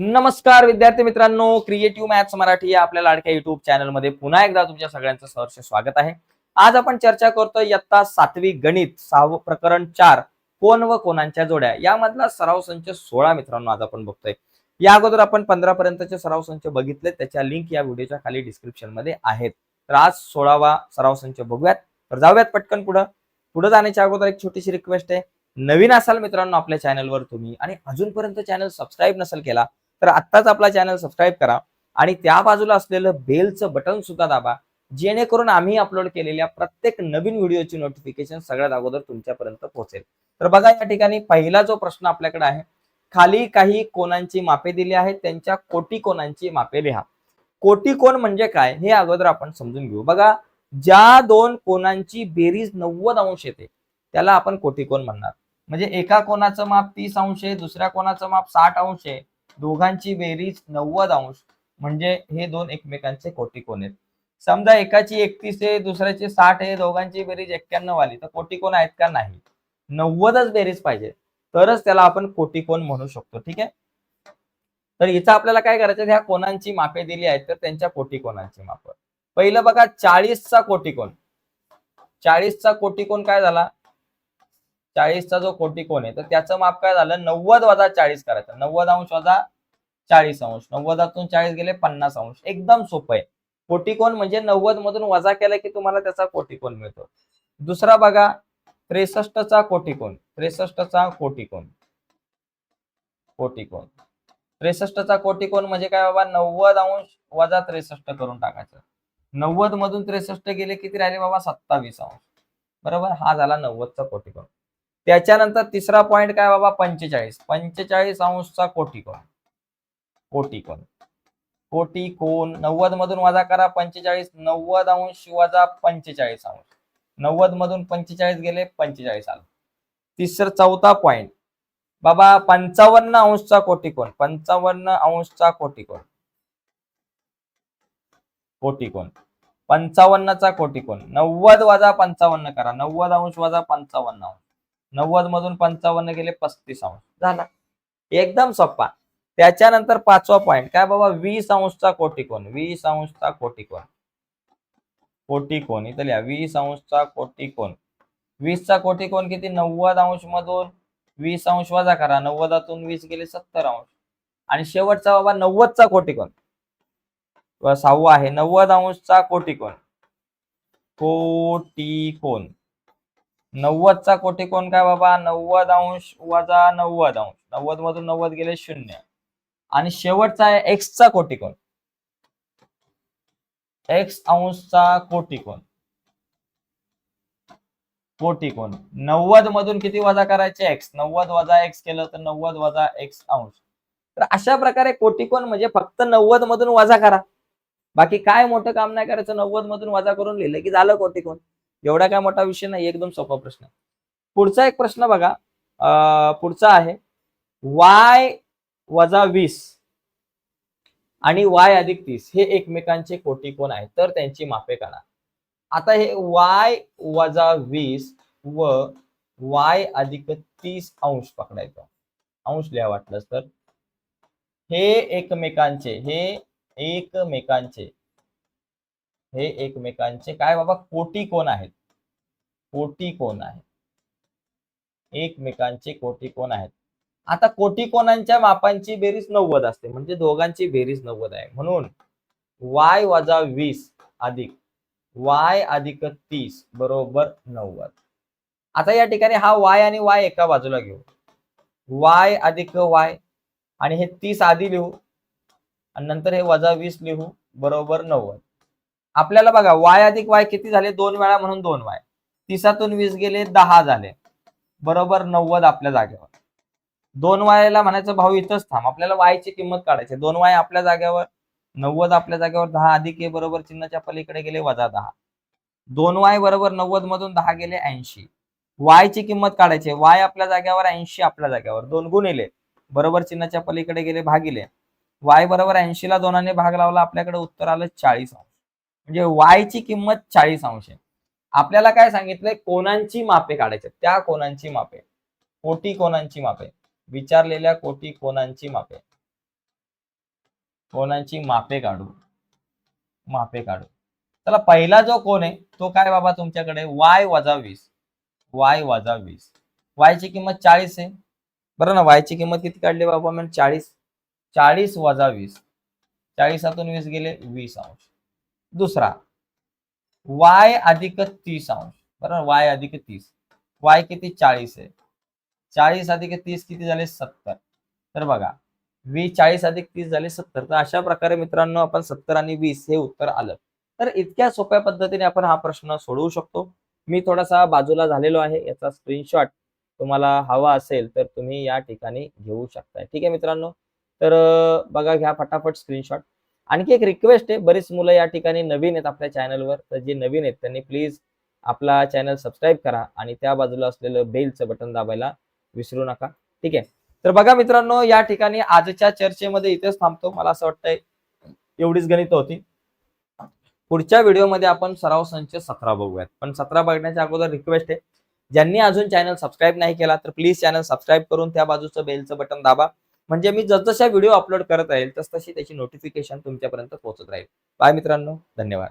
नमस्कार विद्यार्थी मित्रांनो क्रिएटिव्ह मॅथ्स मराठी या आपल्या लाडक्या युट्यूब चॅनलमध्ये पुन्हा एकदा तुमच्या सगळ्यांचं सहर्ष स्वागत आहे. आज आपण चर्चा करतोय इयत्ता सातवी गणित सहावं प्रकरण चार कोण व कोणांच्या जोड्या? यामधला सराव संच सोळा मित्रांनो आज आपण बघतोय. या अगोदर आपण पंधरा पर्यंतचे सराव संच बघितले त्याच्या लिंक या व्हिडिओच्या खाली डिस्क्रिप्शनमध्ये आहेत. तर आज सोळावा सराव संच बघूयात. तर जाऊयात पटकन पुढं. पुढे जाण्याच्या अगोदर एक छोटीशी रिक्वेस्ट आहे. नवीन असाल मित्रांनो आपल्या चॅनलवर तुम्ही आणि अजूनपर्यंत चॅनल सबस्क्राईब नसेल केला तर आत्ताच आपला चॅनल सबस्क्राईब करा. आणि त्या बाजूला असलेलं बेलचं बटन सुद्धा दाबा जेणेकरून आम्ही अपलोड केलेल्या प्रत्येक नवीन व्हिडिओची नोटिफिकेशन सगळ्यात अगोदर तुमच्यापर्यंत पोहोचेल. तर बघा या ठिकाणी पहिला जो प्रश्न आपल्याकडे आहे खाली काही कोणांची मापे दिली आहेत? त्यांच्या कोटी कोणांची मापे लिहा. कोटी कोण म्हणजे काय? हे अगोदर आपण समजून घेऊ. बघा ज्या दोन कोणांची बेरीज नव्वद अंश येते त्याला आपण कोटी कोण म्हणणार? म्हणजे एका कोणाचं माप तीस अंश आहे दुसऱ्या कोणाचं माप साठ अंश आहे. दोघांची बेरीज नव्वद अंश म्हणजे हे दोन एकमेकांचे कोटिकोन आहेत. समजा एकाची एकतीस आहे दुसऱ्याची साठ आहे दोघांची बेरीज एक्क्याण्णव आली तर कोटी कोण आहेत का नाही? नव्वदच बेरीज पाहिजे. तरच त्याला आपण कोटी कोण म्हणू शकतो ठीक आहे? तर इथं आपल्याला काय करायचं ह्या कोणांची मापे दिली आहेत तर त्यांच्या कोटिकोनांची माप. पहिलं बघा चाळीसचा कोटी कोण चाळीसचा कोटी कोण काय झाला? चाळीसचा जो कोटी कोण आहे तर त्याचं माप काय झालं? नव्वद वजा चाळीस करायचं. नव्वद अंश वजा चाळीस अंश. नव्वदातून चाळीस गेले पन्नास अंश. एकदम सोपं आहे. कोटिकोन म्हणजे नव्वद मधून वजा केला की तुम्हाला त्याचा कोटी कोण मिळतो? दुसरा बघा. त्रेसष्टचा कोटी कोण? त्रेसष्टचा कोटी कोण? त्रेसष्टचा कोटी कोण म्हणजे काय बाबा? नव्वद अंश वजा त्रेसष्ट करून टाकायचं. नव्वद मधून त्रेसष्ट गेले किती राहिले बाबा? सत्तावीस अंश. बरोबर? हा झाला नव्वदचा कोटिकोन त्याच्यानंतर तिसरा पॉइंट काय बाबा? पंचेचाळीस. पंचेचाळीस अंशचा कोटिकोन. कोटिकोन. कोटिकोन. कोटी कोण नव्वद मधून वजा करा. पंचेचाळीस. नव्वद अंश वजा पंचेचाळीस अंश. नव्वद मधून पंचेचाळीस गेले पंचेचाळीस आलं. तिसरा चौथा पॉइंट बाबा पंचावन्न अंशचा कोटी कोण पंचावन्न अंशचा कोटी कोण कोटी कोण पंचावन्नचा कोटी कोण नव्वद वजा पंचावन्न करा. नव्वद अंश वजा पंचावन्न अंश. नव्वद मधून पंचावन्न गेले पस्तीस अंश. झाला. एकदम सोपा. त्याच्यानंतर पाचवा पॉइंट काय बाबा? वीस अंशचा कोटी कोण वीस अंशचा कोटी कोण कोटी कोण इथं लिहा. वीस अंशचा कोटी कोण वीसचा कोटी कोण किती? नव्वद अंश मधून वीस अंश वजा करा. नव्वदातून वीस गेले सत्तर अंश. आणि शेवटचा बाबा नव्वदचा कोटी कोण व सहावा आहे. नव्वद अंशचा कोटी कोण कोटी कोण नव्वदचा कोटी कोण काय बाबा? नव्वद अंश वजा नव्वद अंश. नव्वद मधून नव्वद गेले शून्य. आणि शेवटचा आहे एक्सचा कोटी कोण? एक्स अंशचा कोटी कोण? कोटी कोण? नव्वद मधून किती वजा करायचे? एक्स नव्वद वजा एक्स केलं तर नव्वद वजा एक्स अंश. तर अशा प्रकारे कोटी कोण म्हणजे फक्त नव्वद मधून वजा करा. बाकी काय मोठं काम नाही करायचं नव्वद मधून वजा करून लिहिलं की झालं कोटी कोण? एवढा काय मोठा विषय नाही एकदम सोपा प्रश्न पुढचा एक प्रश्न बघा. अं, पुढचा आहे. वाय वजा वीस आणि वाय अधिक तीस हे एकमेकांचे कोटी कोण आहेत तर त्यांची मापे काढा आता हे वाय वजा वीस व वाय अधिक तीस अंश पकडायचं. अंश लिहा वाटलंच तर. हे एकमेकांचे हे एकमेकांचे. हे एकमेकांचे काय बाबा? कोटी कोण आहेत? कोटी कोण आहेत? एकमेकांचे कोटी कोण आहेत? आता कोटी कोणांच्या मापांची बेरीज नव्वद असते. म्हणजे दोघांची बेरीज नव्वद आहे. म्हणून वाय वजा वीस अधिक वाय अधिक तीस बरोबर नव्वद. आता या ठिकाणी हा वाय आणि वाय एका बाजूला घेऊ. वाय अधिक वाय आणि हे तीस आधी लिहू. आणि नंतर हे वजा वीस लिहू. बरोबर नव्वद. आपल्याला बघा वाय अधिक वाय किती झाले? दोन वेळा म्हणून दोन वाय तिसातून वीस गेले दहा झाले. बरोबर नव्वद आपल्या जागेवर. दोन वायला म्हणायचं भाऊ इथंच थांब. आपल्याला वायची किंमत काढायची दोन वाय आपल्या जागेवर नव्वद आपल्या जागेवर दहा अधिक ए बरोबर चिन्हाच्या पलीकडे गेले वजा दहा. दोन वाय बरोबर नव्वद मधून दहा गेले ऐंशी. वायची किंमत काढायची वाय आपल्या जागेवर ऐंशी आपल्या जागेवर. दोन गुणिले. बरोबर चिन्हाच्या पलीकडे गेले भागिले. वाय बरोबर ऐंशीला दोनाने भाग लावला आपल्याकडे उत्तर आलं चाळीस. अंश म्हणजे वायची किंमत चाळीस अंश आहे. आपल्याला काय सांगितलंय? कोणांची मापे काढायचे त्या कोणांची मापे. कोटी कोणांची मापे? विचारलेल्या कोटी कोणांची मापे? कोणांची मापे काढू? मापे काढू. चला पहिला जो कोण आहे तो काय बाबा तुमच्याकडे? वाय वजा वीस. वाय वजा वीस. वायची किंमत चाळीस आहे. बरं ना वायची किंमत किती काढली बाबा? म्हणजे चाळीस. चाळीस वजा वीस. चाळीसातून वीस गेले वीस अंश. दुसरा वाय अधिक तीस अंश बरोबर? वाय अधिक तीस. वाय किती? चाळीस आहे. चाळीस अधिक तीस किती झाले? सत्तर. तर बघा वीस चाळीस अधिक तीस झाले सत्तर. तर अशा प्रकारे मित्रांनो आपण सत्तर आणि वीस हे उत्तर आलं. तर इतक्या सोप्या पद्धतीने आपण हा प्रश्न सोडवू शकतो. मी थोडासा बाजूला झालेलो आहे. याचा स्क्रीनशॉट तुम्हाला हवा असेल तर तुम्ही या ठिकाणी घेऊ शकताय. ठीक आहे मित्रांनो? तर बघा घ्या फटाफट स्क्रीनशॉट आणखी एक रिक्वेस्ट आहे बरीच मुलं या ठिकाणी नवीन आहेत आपल्या चॅनलवर तर जे नवीन आहेत त्यांनी प्लीज आपला चॅनल सबस्क्राईब करा आणि त्या बाजूला असलेलं बेलचं बटन दाबायला विसरू नका. ठीक आहे? तर बघा मित्रांनो या ठिकाणी आजच्या चर्चेमध्ये इथेच थांबतो. मला असं वाटतंय एवढीच गणित होती. पुढच्या व्हिडिओमध्ये आपण सराव संच सतरा बघूयात. पण सतरा बघण्याच्या अगोदर रिक्वेस्ट आहे. ज्यांनी अजून चॅनल सबस्क्राईब नाही केला तर प्लीज चॅनल सबस्क्राईब करून त्या बाजूचं बेलचं बटन दाबा. म्हणजे मी जसजशा व्हिडिओ अपलोड करत राहील तस तशी त्याची नोटिफिकेशन तुमच्यापर्यंत पोहोचत राहील. बाय मित्रांनो धन्यवाद.